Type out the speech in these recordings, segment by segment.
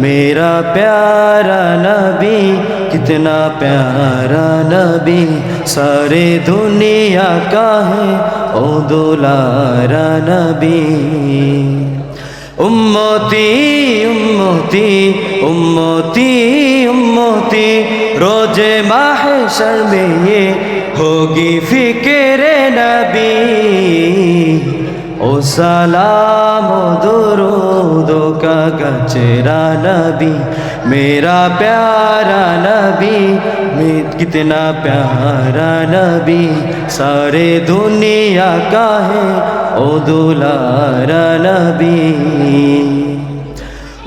मेरा प्यारा नबी कितना प्यारा नबी सारे दुनिया का है ओ दुलारा नबी উম্মতি উম্মতি উম্মতি উম্মতি রোজে মাহশর में ये होगी फिक्र नबी ओ सलाम ओ दुरूद का कचरा नबी मेरा प्यारा नबी में कितना प्यारा नबी सारे दुनिया का है ओ दुलारा नबी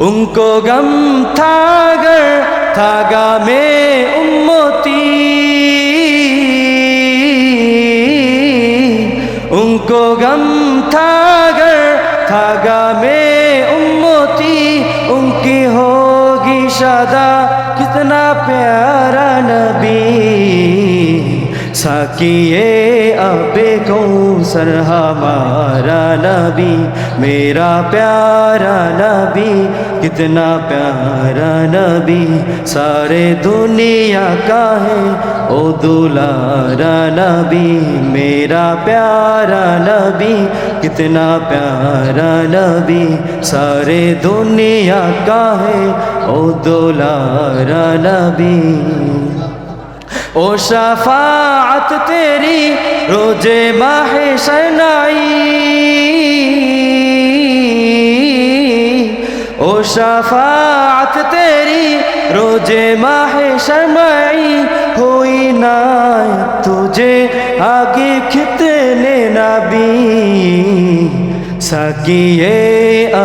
उनको गम था गर थागा में उम्मती کو غم تھا گر تھا گا میں امتی، ان کی ہوگی شادہ، کتنا پیارا نبی۔ ساکیے اب کو سر ہمارا نبی، میرا پیارا نبی، کتنا پیارا نبی۔ سارے دنیا کا ہے ओ दुलारा नबी मेरा प्यारा नबी कितना प्यारा नबी सारे दुनिया का है ओ दुलारा नबी ओ शफाअत तेरी रोजे माह शनाई ओ शफाअत तेरी রোজে মাহে সময় হই না তুঝে আগে খেতে নে নাবি। সাকিয়ে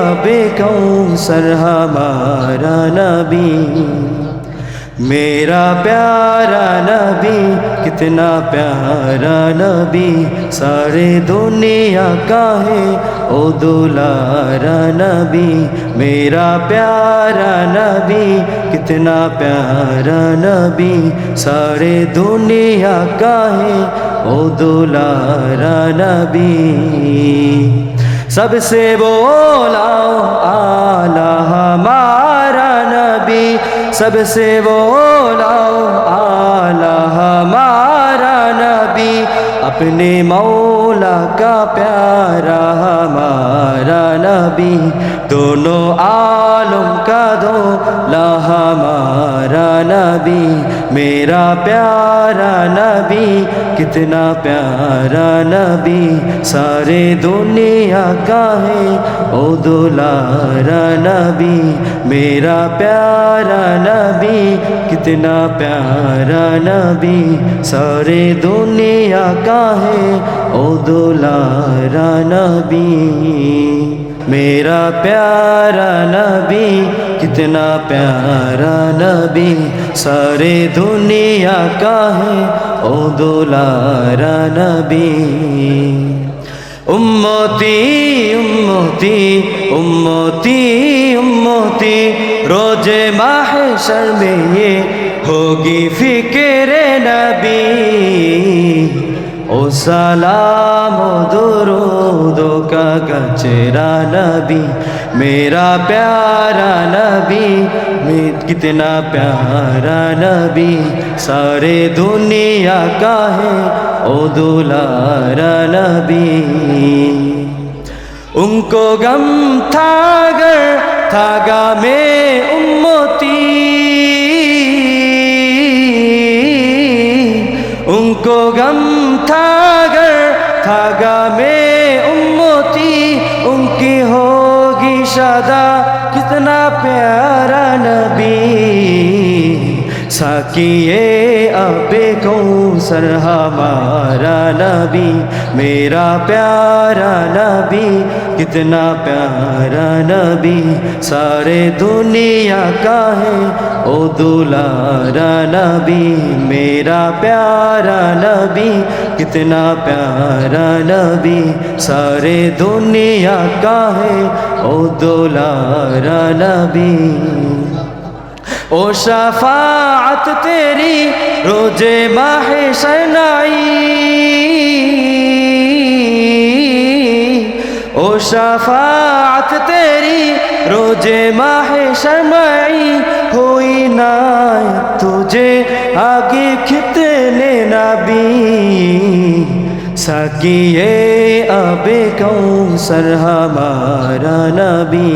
আবে কৌ সর হামারা নবী। میرا پیارا نبی، کتنا پیارا نبی، سارے دنیا کا ہے او دلارا نبی، میرا پیارا نبی، کتنا پیارا نبی، سارے دنیا کا ہے او دلارا نبی۔ سب سے بولا سب سے بولا آلہ ہمارا نبی، اپنے مولا کا پیارا ہمارا نبی۔ دونوں عالم کا دو، لا ہمارا نبی۔ میرا پیارا نبی، کتنا پیارا نبی، سارے دنیا کا ہے او دلارا نبی۔ میرا پیارا نبی، کتنا پیارا نبی، سارے دنیا کا ہے او دلارا نبی۔ میرا پیارا نبی، کتنا پیارا نبی সারে দুনিয়া কাহে ও দুলারা নবী। উম্মতি উম্মতি উম্মতি উম্মতি, রোজে মাহে শর্মে হোগি ফিকেরে নবী। सलाम ओ दुरूद का कचरा नबी मेरा प्यारा नबी में कितना प्यारा नबी सारे दुनिया का है ओ दुलारा नबी उनको गम था गर थागा में उम्मती کو غم تھا گر تھا گا میں امتی، ان کی ہوگی شادہ کتنا پیارا نہ ساکیے اب سر ہمارا نبی، میرا پیارا نبی، کتنا پیارا نبی، سارے دنیا کا ہے او دلارا نبی، میرا پیارا نبی، کتنا پیارا نبی، سارے دنیا کا ہے او دلارا نبی۔ ও শফাত তেরি রোজে মাহে সনাই ও শফাত তেরি রোজে মাহে সনাই হই না তুঝে আগে খিতনে নবী। সাকিয়ে আবে কৌসর হামারা নবী।